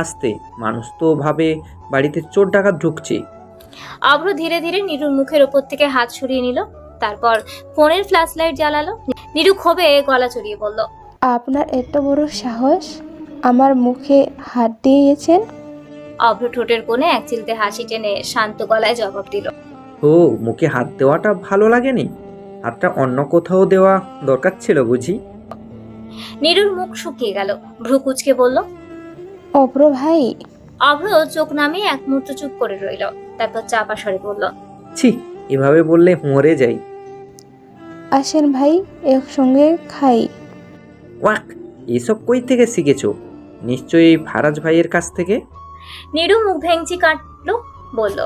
আসতে। মানুষ তো ভাবে বাড়িতে চোর ডাকাত ঢুকছে। অভ্র ধীরে ধীরে নিরুর মুখের ওপর থেকে হাত সরিয়ে নিল। তারপর ফোনের ফ্ল্যাশ লাইট জ্বালালো। নিরু ক্ষোভে গলা চড়িয়ে বলল আপনার এত বড় সাহস? আমার মুখে হাত দিয়েছেন? অভ্র ঠোঁটের কোণে এক চিলতে হাসি টেনে শান্ত গলায় জবাব দিল ও মুখে হাত দেওয়াটা ভালো লাগেনি। হাতটা অন্য কোথাও দেওয়া দরকার ছিল বুঝি? নিরুর মুখ শুকিয়ে গেল। ভ্রু কুচকে বলল অব্র ভাই। অভ্র চোখ নামিয়ে এক মুহূর্ত চুপ করে রইল। তারপর চাপা সরে বলল ছি এভাবে বললে মরে যাই। আসেন ভাই একসঙ্গে খাই। ওয়াক এসব কই থেকে শিখেছো? নিশ্চয়ই ফারাজ ভাইয়ের কাছ থেকে? নিরু মুখ ভেঙচি কাটলো বলল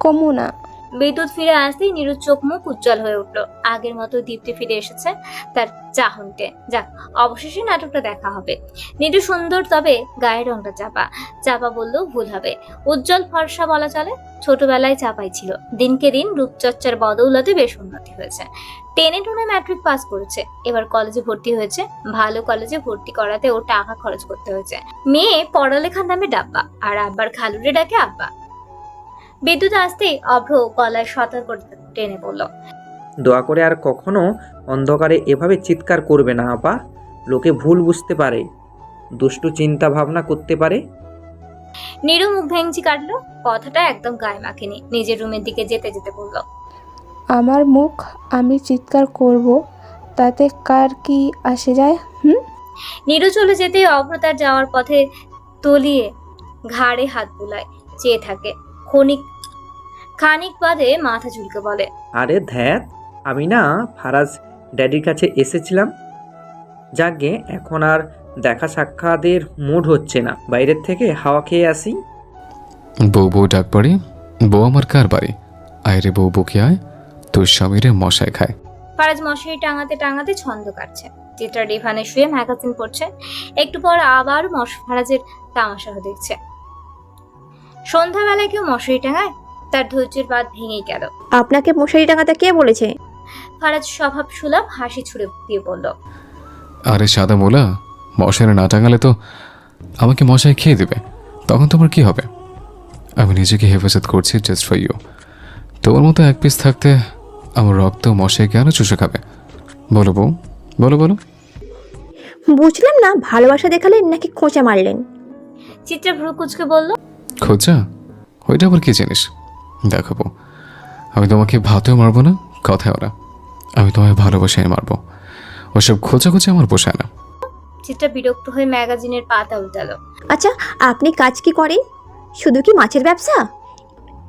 কমু না। বিদ্যুৎ ফিরে আসতেই নিরুর চোখ মুখ উজ্জ্বল হয়ে উঠল। আগের মতো দীপ্তি ফিরে এসেছে তার চাহনতে। যাক, অবশেষে নাটকটা দেখা হবে। নিরু সুন্দর, তবে গায়ের রংটা চাপা। চাপা বললেও ভুল হবে। উজ্জ্বল ফর্সা বলা চলে, ছোটবেলায় চাপাই ছিল। দিনকে দিন রূপচর্চার বদৌলতে বেশ উন্নতি হয়েছে। টেনে টুনে ম্যাট্রিক পাস করেছে। এবার কলেজে ভর্তি হয়েছে। ভালো কলেজে ভর্তি করাতে ও টাকা খরচ করতে হয়েছে। মেয়ে পড়ালেখার নামে ডাব্বা। আর আব্বার খালুরে ডাকে আব্বা। বিদ্যুৎ আসতেই অভ্র গলায় সতর্ক টেনে বলল দয়া করে আর কখনো অন্ধকারে এভাবে চিৎকার করবে না আপা। লোকে ভুল বুঝতে পারে দুষ্টু চিন্তা ভাবনা করতে পারে। নীরু মুখ ভেঙচি কাটলো কথাটা একদম গায়ে মাখেনি নিজের রুমের দিকে যেতে যেতে বলল আমার মুখ আমি চিৎকার করব তাতে কার কি আসে যায় হুম? নিরু চলে যেতে অভ্র তার যাওয়ার পথে তলিয়ে ঘাড়ে হাত বুলায় চেয়ে থাকে। ক্ষণিক খানিক বাদে মাথা ঝুলকে বলে। আরে ধ্যাত আমি না ফারাজ ড্যাডির কাছে এসেছিলাম। যাকে এখন আর দেখা সাক্ষাতের মুড হচ্ছে না। বাইরের থেকে হাওয়া খেয়ে আসি। বউ বউ ডাক পড়ে বউ আমার কার বাড়ি? আয় রে বউ বকে আয় তোর স্বামীরে মশায় খায়। ফারাজ মশারি টাঙাতে টাঙাতে ছন্দ কাটছে। যেটা ডিভানে শুয়ে ম্যাগাজিন পড়ছে। একটু পর আবার মশ ফারাজের তামাশা দেখছে। সন্ধ্যাবেলায় কেউ মশারি টাঙায়? তার ধৈর্যের বাদ ভেঙেই গেল। আপনাকে মশারি টাঙাতে কে বলেছে? ফারাজ স্বভাব সুলভ হাসি ছুড়ে দিয়ে বলল আরে সাদা মোলা মশারে না টাঙালে তো আমাকে মশায় খেয়ে দেবে। তখন তোমার কি হবে? আমি নিজেকে হেফাজত করছি জাস্ট ফর ইউ তোমার মতো এক পিস থাকতে আমার রক্ত মশাই কেন চুষে খাবে? বলো বউ বলো বলো। বুঝলাম না ভালোবাসা দেখালেন নাকি খোঁচা মারলেন? চিত্রা ভ্রু কুচকে বলল খোঁজা? ওইটা আবার কি জিনিস? দেখাবো আমি তোমাকে ভাতেও মারবো না কথায় ওরা আমি তোমায় ভালোবাসায় মারবো। ওসব খোঁজা খোঁজা আমার পোষায় না। চিত্রা বিরক্ত হয়ে ম্যাগাজিনের পাতা উল্টালো। আচ্ছা আপনি কাজ কি করেন? শুধু কি মাছের ব্যবসা?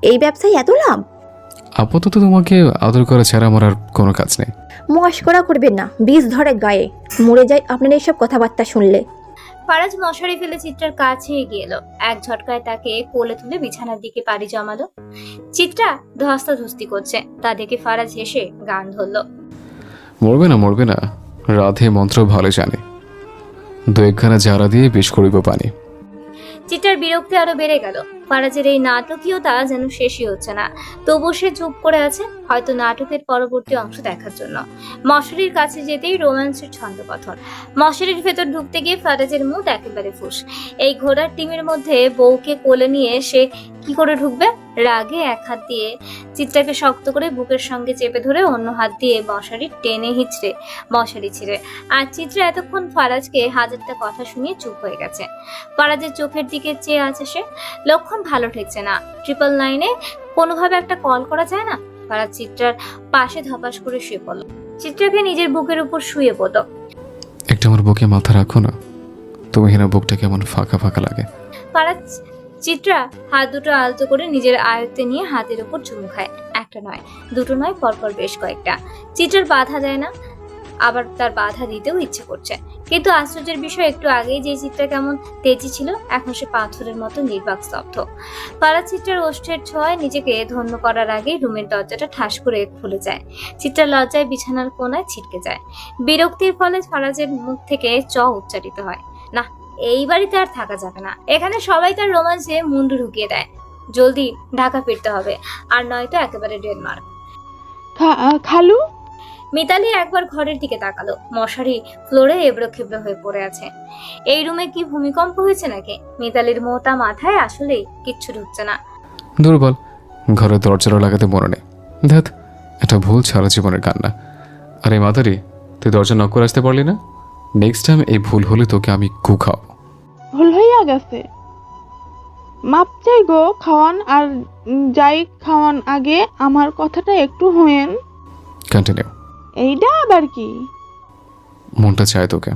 এই ব্যবসায় এত লাভ? আপাতত তোমাকে আদর করা ছাড়া আমার আর কোনো কাজ নেই। মস্করা করবেন না বিষ ধরে গায়ে। মরে যায় আপনার এইসব কথাবার্তা শুনলে। ফারাজ মশারি ফেলে চিত্রার কাছে এগিয়ে এলো। এক ঝটকায় তাকে কোলে তুলে বিছানার দিকে পাড়ি জমালো। চিত্রা ধস্তাধস্তি করছে। তা দেখে ফারাজ হেসে গান ধরল। মরবে না মরবে না। রাধে মন্ত্র ভালো জানে। দু একখানা জারা দিয়ে বিষ করিব পানি। চিত্রার বিরক্তি আরও বেড়ে গেল। ফারাজের এই নাটকীয়তা যেন শেষই হচ্ছে না। তবু সে চুপ করে আছে, হয়তো নাটকের পরবর্তী অংশ দেখার জন্য। মশারির কাছে যেতেই রোম্যান্সের ছন্দপথন। মশারির ভেতর ঢুকতে গিয়ে ফারাজের মুখ একেবারে ফুস। এই ঘোড়ার টিমের মধ্যে বউকে কোলে নিয়ে সে কি করে ঢুকবে? রাগে এক হাত দিয়ে চিত্রাকে শক্ত করে বুকের সঙ্গে চেপে ধরে অন্য হাত দিয়ে মশারি টেনে হিচড়ে মশারি ছিঁড়ে। আর চিত্রা এতক্ষণ ফারাজকে হাজারটা কথা শুনিয়ে চুপ হয়ে গেছে। ফারাজের চোখের দিকে চেয়ে আছে সে। লক্ষণ ভালো ঠেকছে না। ট্রিপল নাইনে কোনোভাবে একটা কল করা যায় না? ফারাজ চিত্রার পাশে ধপাস করে শুয়ে পড়ল। চিত্রাকে নিজের বুকের উপর শুয়ে পড়ল। একটা আমার বুকে মাথা রাখো না। তুমি হেনা বুকটা কেমন ফাঁকা ফাঁকা লাগে। চিত্রা হাত দুটো আলতো করে নিজের আয়ত্তে নিয়ে হাতের উপর চুমু খায়। একটা নয় দুটো নয় পরপর বেশ কয়েকটা। চিত্রার বাধা দেয় না আবার তার বাধা দিতেও ইচ্ছে করছে। কিন্তু আশ্চর্যের বিষয়, একটু আগেই যে চিত্রা কেমন তেজি ছিল, এখন সে পাথরের মতো নির্বাক স্তব্ধ। পাড়া চিত্রার ওষ্ঠের ছোঁয়ায় নিজেকে ধন্য করার আগেই রুমের দরজাটা ঠাস করে খুলে যায়। চিত্রা লজ্জায় বিছানার কোনায় ছিটকে যায়। বিরক্তির ফলে ফারাজের মুখ থেকে চ উচ্চারিত হয়, না, এই বাড়িতে আর থাকা যাবে না। এখানে সবাই তার রোমাঞ্চে মুন্ডু ঢুকিয়ে দেয়। জলদি ঢাকা ফিরতে হবে, আর নয়তো একেবারে ডেনমার্ক। খালু? মিতালি একবার ঘরের দিকে তাকালো। মশারি ফ্লোরে এবড়ো খেবড়ো হয়ে পড়ে আছে। এই রুমে কি ভূমিকম্প হয়েছে নাকি? মিতালির মোটা মাথায় আসলে কিচ্ছু ঢুকছে না। দুর্বল। ঘরের দরজাটা লাগাতে মনে নেই। ধ্যাত এটা ভুল সারা জীবনের কান্না। আরে মাদারি তুই দরজা নক করে আসতে পারলি না? নেক্সট টাইম এই ভুল হলে তোকে আমি কু খাও ভুল হইয়া গেছে। মাপ চাই গো খাওয়ান আর যাই খাওয়ান আগে আমার কথাটা একটু হয়েন। কন্টিনিউ এইটা আবার কি? মনটা চায় তোকে।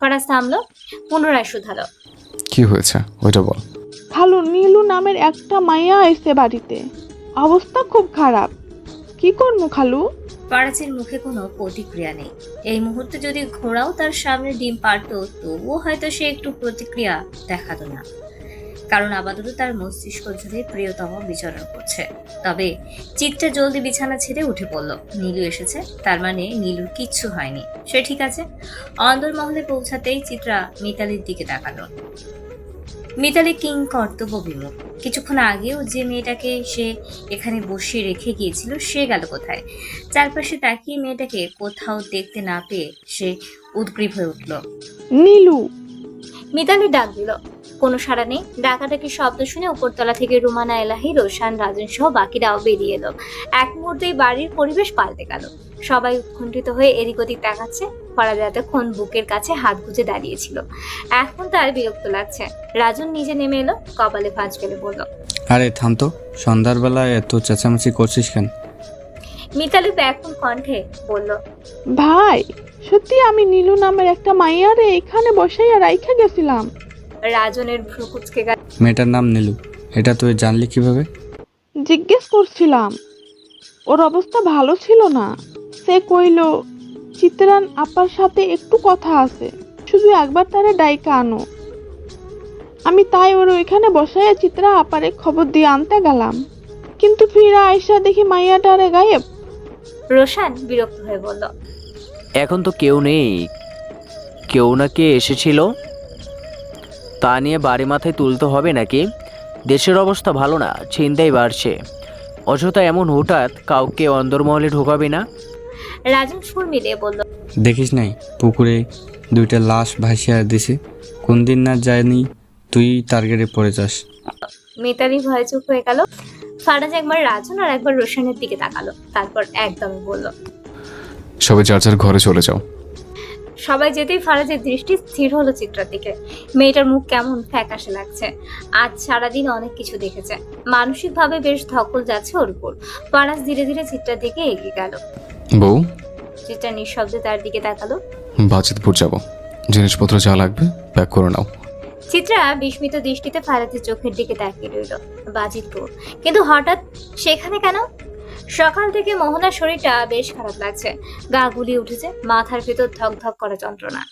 ফারাজ থামলো পুনরায় শুধালো। কি হয়েছে? ওইটা বল। খালু নীলু নামের একটা মাইয়া আইছে বাড়িতে। অবস্থা খুব খারাপ। কি করব খালু? ফারাজের মুখে কোনো প্রতিক্রিয়া নেই। এই মুহূর্তে যদি ঘোড়াও তার সামনে ডিম পারতো তবুও হয়তো সে একটু প্রতিক্রিয়া দেখাতো না। কারণ আপাতত তার মস্তিষ্ক জুড়ে প্রিয়তম বিচরণ করছে। তবে চিত্তে জলদি বিছানা ছেড়ে উঠে পড়ল। নীলু এসেছে তার মানে নীলুর কিচ্ছু হয়নি। সে ঠিক আছে। অন্দরমহলে পৌঁছাতেই চিত্রা মিতালির দিকে তাকালো। মিতালি কিং কর্তব্য বিমুখ। কিছুক্ষণ আগেও যে মেয়েটাকে সে এখানে বসিয়ে রেখে গিয়েছিল সে গেল কোথায়? চারপাশে তাকিয়ে মেয়েটাকে কোথাও দেখতে না পেয়ে সে উদ্গ্রীব হয়ে উঠল। নীলু! মিতালি ডাক দিল কোনো সাড়া নেই। ডাকাডাকি শব্দ শুনে উপরতলা থেকে রুমানা এলাহি রোশান রাজন সহ বাকিরাও বেরিয়ে এলো। এক মুহূর্তেই বাড়ির পরিবেশ পাল্টে গেল। সবাই উৎকণ্ঠিত হয়ে এদিক ওদিক তাকাচ্ছে। ফরাজ এতক্ষণ বুকের কাছে হাত গুজে দাঁড়িয়েছিল। এখন তার বিরক্ত লাগছে। রাজন নিজে নেমে এলো কপালে ভাঁজ ফেলে বলল আরে থাম তো। সন্ধ্যার বেলায় এত চেঁচামেচি করছিস কেন? মিতালি ব্যাকুল কণ্ঠে বলল ভাই সত্যি আমি নীলু নামের একটা মাইয়ারে এখানে বসাইয়া রাইখা গেছিলাম। রাজনের ভ্রু কুচকে গেল মেয়েটার নাম নীলু। এটা তুই জানলি কীভাবে? জিজ্ঞেস করছিলাম। ওর অবস্থা ভালো ছিল না। সে কইল চিত্রান আপার সাথে একটু কথা আছে। শুধু একবার তারে ডাইকা আনো। আমি তাই ওর ওইখানে বসাইয়া চিত্রা আপারে খবর দিয়ে আনতে গেলাম। কিন্তু ফিরা আয়সা দেখি মাইয়াটারে গায়েব। রোশান বিরক্ত হয়ে বলল এখন তো কেউ নেই। কেউ না কে এসেছিল? তা নিয়ে বাড়ি মাথায় তুলতে হবে নাকি? দেশের অবস্থা ভালো না চিন্তাই বাড়ছে। অযথা এমন হঠাৎ কাউকে অন্দরমহলে ঢোকাবে না? রাজন সুর মিলিয়ে বলল দেখিস নাই পুকুরে দুইটা লাশ ভাসিয়ে দিছে। কোন দিন না যায়নি তুই টার্গেটে পড়ে যাস। মিতালি ভয়ে চুপ হয়ে গেল। ফারাজ একবার রাজন আর একবার রোশানের দিকে তাকালো তারপর একদমই বলল সবাই যার যার ঘরে চলে যাও। সবাই যেতেই ফারাজের দৃষ্টি স্থির হলো চিত্রার দিকে। মেয়েটার মুখ কেমন ফ্যাকাশে লাগছে। আজ সারাদিন অনেক কিছু দেখেছে। মানসিকভাবে বেশ ধকল যাচ্ছে ওর উপর। ফারাজ ধীরে ধীরে চিত্রার দিকে এগিয়ে গেল। বউ? চিত্রা নিঃশব্দে তার দিকে তাকালো। বাজিতপুর যাব। জিনিসপত্র যা লাগবে প্যাক করে নাও। চিত্রা বিস্মিত দৃষ্টিতে ফারাজের চোখের দিকে তাকিয়ে রইল। বাজিতপুর। কিন্তু হঠাৎ সেখানে কেন? সকাল থেকে মোহনার শরীরটা বেশ খারাপ লাগছে। গা গুলি উঠেছে, মাথার ভেতর ধক ধক করা যন্ত্রণা।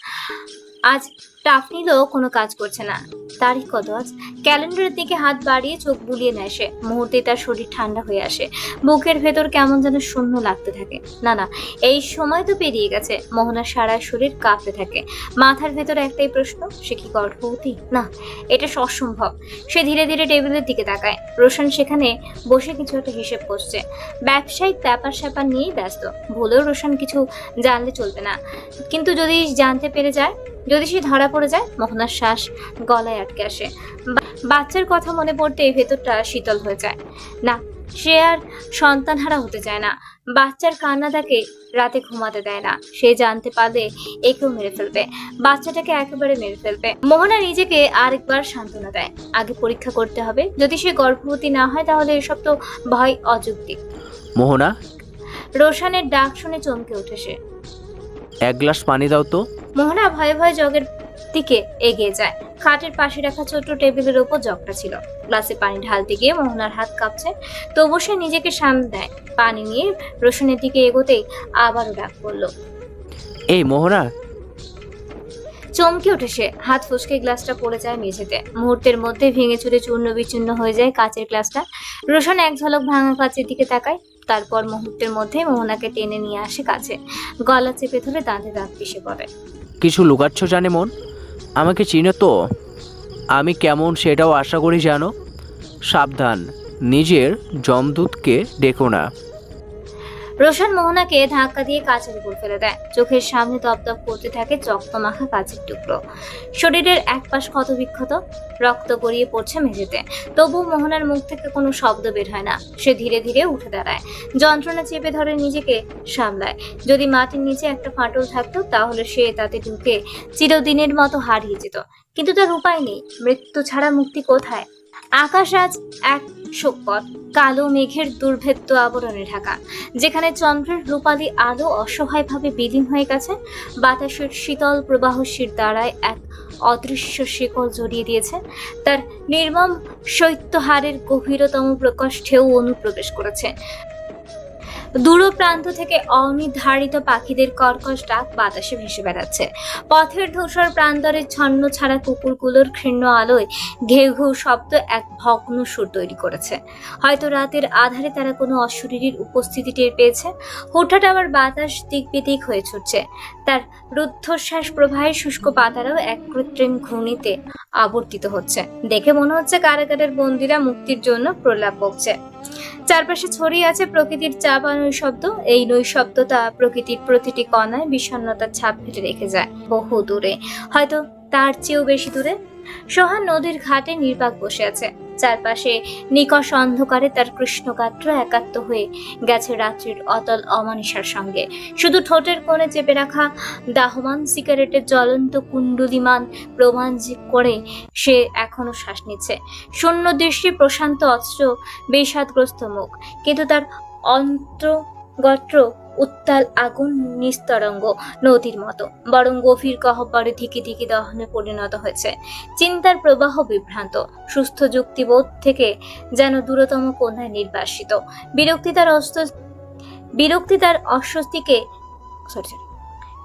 আজ টাফ নিলেও কোনো কাজ করছে না। তারিখ কত আজ? ক্যালেন্ডারের দিকে হাত বাড়িয়ে চোখ বুলিয়ে নেয় সে। মুহূর্তে তার শরীর ঠান্ডা হয়ে আসে। বুকের ভেতর কেমন যেন শূন্য লাগতে থাকে। না না, এই সময় তো পেরিয়ে গেছে। মোহনার সারা শরীর কাঁপতে থাকে। মাথার ভেতর একটাই প্রশ্ন, সে কি গর্ভবতী? না, এটা অসম্ভব। সে ধীরে ধীরে টেবিলের দিকে তাকায়। রোশন সেখানে বসে কিছু একটা হিসেব করছে। ব্যবসায়িক ব্যাপার স্যাপার নিয়েই ব্যস্ত। ভুলেও রোশন কিছু জানলে চলবে না। কিন্তু যদি জানতে পেরে যায় যদি সে ধরা পড়ে যায় মোহনার শ্বাস গলায় আটকে আসে। বাচ্চার কথা মনে পড়তে ভেতরটা শীতল হয়ে যায়। না সে আর সন্তানহারা হতে চায় না। বাচ্চার কান্না তাকে রাতে ঘুমাতে দেয় না। সে জানতে পারলে একেও মেরে ফেলবে। বাচ্চাটাকে একেবারে মেরে ফেলবে। মোহনা নিজেকে আরেকবার সান্ত্বনা দেয়। আগে পরীক্ষা করতে হবে। যদি সে গর্ভবতী না হয় তাহলে এসব তো ভয় অযৌক্তিক। মোহনা? রোশানের ডাক শুনে চমকে ওঠে সে। এক গ্লাস পানি দাও তো। মোহনা ভয়ে ভয়ে জগের দিকে এগিয়ে যায়। খাটের পাশে রাখা ছোট্ট টেবিলের ওপর জগটা ছিল। গ্লাসে পানি ঢালতে গিয়ে মোহনার হাত কাঁপছে। তবু সে নিজেকে সামনে দেয়। পানি নিয়ে রোশনের দিকে এগোতেই আবারও ডাক পড়ল। এই মোহনা! চমকে ওঠে সে। হাত ফসকে গ্লাসটা পড়ে যায় মেঝেতে। মুহূর্তের মধ্যে ভেঙে চুরে চূর্ণ বিচূর্ণ হয়ে যায় কাচের গ্লাসটা। রোশন এক ঝলক ভাঙা কাচের দিকে তাকায়। তারপর মুহূর্তের মধ্যে মোহনাকে টেনে নিয়ে আসে কাছে। গলা চেপে ধরে দাঁতে দাঁত পিষে পড়ে। কিছু লুকাচ্ছ জানে মন? আমাকে চিনে তো। আমি কেমন সেটাও আশা করি জানো। সাবধান, নিজের জমদূতকে ডেকো না। রোশন মোহনাকে ধাক্কা দিয়ে কাচের উপর ফেলে দেয়। চোখের সামনে দপদপ করতে থাকে চক্তমাখা কাচের টুকরো। শরীরের এক পাশ ক্ষতবিক্ষত, রক্ত গড়িয়ে পড়ছে মেঝেতে। তবু মোহনার মুখ থেকে কোনো শব্দ বের হয় না। সে ধীরে ধীরে উঠে দাঁড়ায়। যন্ত্রণা চেপে ধরে নিজেকে সামলায়। যদি মাটির নিচে একটা ফাটল থাকতো, তাহলে সে তাতে ঢুকে চিরদিনের মতো হারিয়ে যেত। কিন্তু তার উপায় নেই। মৃত্যু ছাড়া মুক্তি কোথায়? আকাশ আজ এক শোকপথ কালো মেঘের দুর্ভেদ্য আবরণে ঢাকা, যেখানে চন্দ্রের রূপালী আলো অসহায়ভাবে বিলীন হয়ে গেছে, বাতাসের শীতল প্রবাহ প্রবাহশীর দ্বারায় এক অদৃশ্য শিকল জড়িয়ে দিয়েছে, তার নির্মম শৈত্যহারের গভীরতম প্রকোষ্ঠেও অনুপ্রবেশ করেছে। দূর প্রান্ত থেকে অনির্ধারিত পাখিদের কর্কশ ডাক বাতাসে ভেসে বেড়াচ্ছে। পথের ধূসর প্রান্তরের ছন্ন ছাড়া কুকুরগুলোর ক্ষীণ আলোয় ঘেউ ঘেউ শব্দ এক ভগ্ন সুর তৈরি করেছে। হয়তো রাতের আধারে তারা কোনো অশরীরীর উপস্থিতি টের পেয়েছে। হঠাৎ আবার বাতাস দিক বিদিক হয়ে ছুটছে। তার রুদ্ধশ্বাস প্রবাহে শুষ্ক পাতারাও এক কৃত্রিম ঘূর্ণিতে আবর্তিত হচ্ছে। দেখে মনে হচ্ছে কারাগারের বন্দিরা মুক্তির জন্য প্রলাপ বকছে। চারপাশে ছড়িয়ে আছে প্রকৃতির চাপা নৈশব্দ। এই নৈশব্দতা প্রকৃতির প্রতিটি কণায় বিষণ্নতার ছাপ ফেলে রেখে যায়, বহু দূরে। হয়তো তার চেয়েও বেশি দূরে। সোহান নদীর ঘাটে নির্বাক বসে আছে। চারপাশে নিকষ অন্ধকারে তার কৃষ্ণগাত্র একাত্ম হয়ে গেছে রাত্রির অতল অমানিসার সঙ্গে। শুধু ঠোঁটের কোণে চেপে রাখা দাহমান সিগারেটের জ্বলন্ত কুণ্ডুলিমান প্রমাণ করে সে এখনও শ্বাস নিচ্ছে। শূন্য দৃষ্টি, প্রশান্ত অস্ত্র, বিষাদগ্রস্ত মুখ। কিন্তু তার অন্তর্গত্র উত্তাল আগুন নিস্তরঙ্গ নদীর মতো, বরং গভীর গহ্বরে ধিকি ধিকি দহনে পরিণত হয়েছে। চিন্তার প্রবাহ বিভ্রান্ত, সুস্থ যুক্তিবোধ থেকে যেন দূরতম কোণায় নির্বাসিত। বিরক্তি তার অস্ত বিরক্তি তার অস্বস্তিকে সরি সরি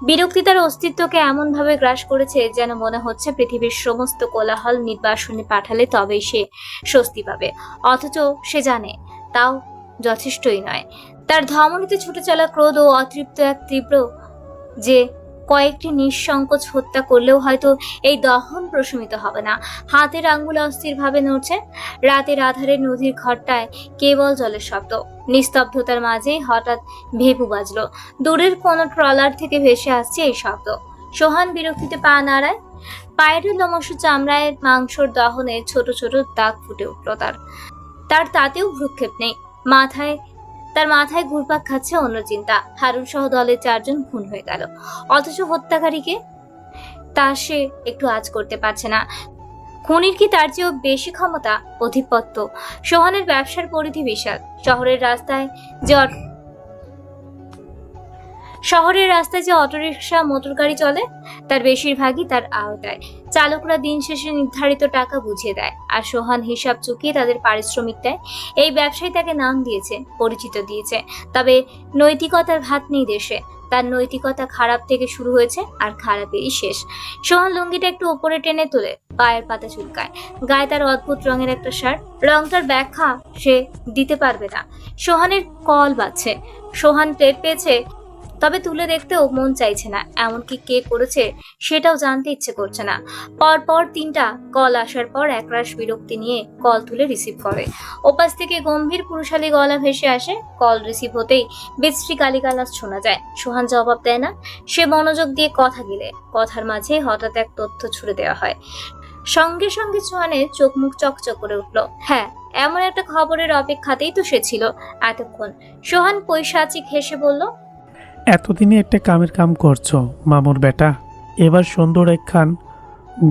বিরক্তি তার অস্তিত্বকে এমনভাবে গ্রাস করেছে যেন মনে হচ্ছে পৃথিবীর সমস্ত কোলাহল নির্বাসনে পাঠালে তবেই সে স্বস্তি পাবে। অথচ সে জানে, তাও যথেষ্টই নয়। তার ধমনীতে ছুটে চলা ক্রোধ ও অতৃপ্ত এক তীব্র যে কয়েকটি নিঃসংকোচ হত্যা করলেও হয়তো এই দহন প্রশমিত হবে না। হাতের আঙ্গুল অস্থিরভাবে নড়ছে। রাতের আধারে নদীর ঘরটায় কেবল জলের শব্দ। নিস্তব্ধতার মাঝেই হঠাৎ ভেপু বাজলো। দূরের কোনো ট্রলার থেকে ভেসে আসছে এই শব্দ। সোহান বিরক্তিতে পা নাড়ায়। পায়ের লোমস চামড়ায় মাংসর দহনে ছোট ছোট দাগ ফুটে উঠল তার। তার তাতেও ভ্রুক্ষেপ নেই। মাথায় তার মাথায় ঘুরপাক খাচ্ছে অন্য চিন্তা হারুন সহ দলের চারজন খুন হয়ে গেল। অথচ হত্যাকারীকে তা সে একটু আজ করতে পারছে না। খুনির কি তার চেয়েও বেশি ক্ষমতা? অধিপত্য। সোহানের ব্যবসার পরিধি বিশাল। শহরের রাস্তায় যে শহরের রাস্তায় যে অটোরিকশা মোটর গাড়ি চলে, তার বেশিরভাগই তার আওতায়। চালকরা দিন শেষে নির্ধারিত টাকা বুঝিয়ে দেয় আর সোহান হিসাব চুকিয়ে তাদের পারিশ্রমিক দেয়। এই ব্যবসায়ী তাকে নাম দিয়েছে, পরিচিত দিয়েছে। তবে নৈতিকতার ভাত নেই দেশে। তার নৈতিকতা খারাপ থেকে শুরু হয়েছে আর খারাপেরই শেষ। সোহান লুঙ্গিটা একটু উপরে টেনে তোলে, পায়ের পাতা চুলকায়। গায়ে তার অদ্ভুত রঙের একটা শার্ট। রংটার ব্যাখ্যা সে দিতে পারবে না। সোহানের কল বাজছে। সোহান টের পেয়েছে তবে তুলে দেখতেও মন চাইছে না, এমনকি কে করেছে সেটাও জানতে ইচ্ছে করছে না। পরপর তিনটা কল আসার পর একরাশ বিরক্তি নিয়ে কল তুলে রিসিভ করে। ওপাশ থেকে গম্ভীর পুরুষালী গলা ভেসে আসে, কল রিসিভ হতেই বিশ্রী গালিগালাজ শোনা যায়। সোহান জবাব দেয় না, সে মনোযোগ দিয়ে কথা গিলে, কথার মাঝে হঠাৎ এক তথ্য ছুড়ে দেওয়া হয়। সঙ্গে সঙ্গে সোহানের চোখ মুখ চকচক করে উঠল। হ্যাঁ এমন একটা খবরের অপেক্ষাতেই তো সে ছিল। এতক্ষণ সোহান পৈশাচিক হেসে বলল এতদিনে একটা কামের কাম করছ, মামুর বেটা। এবার সুন্দর একখান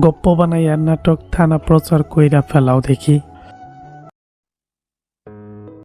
গপ্প বানাইয়া নাটক থানা প্রচার কইরা ফেলাও দেখি।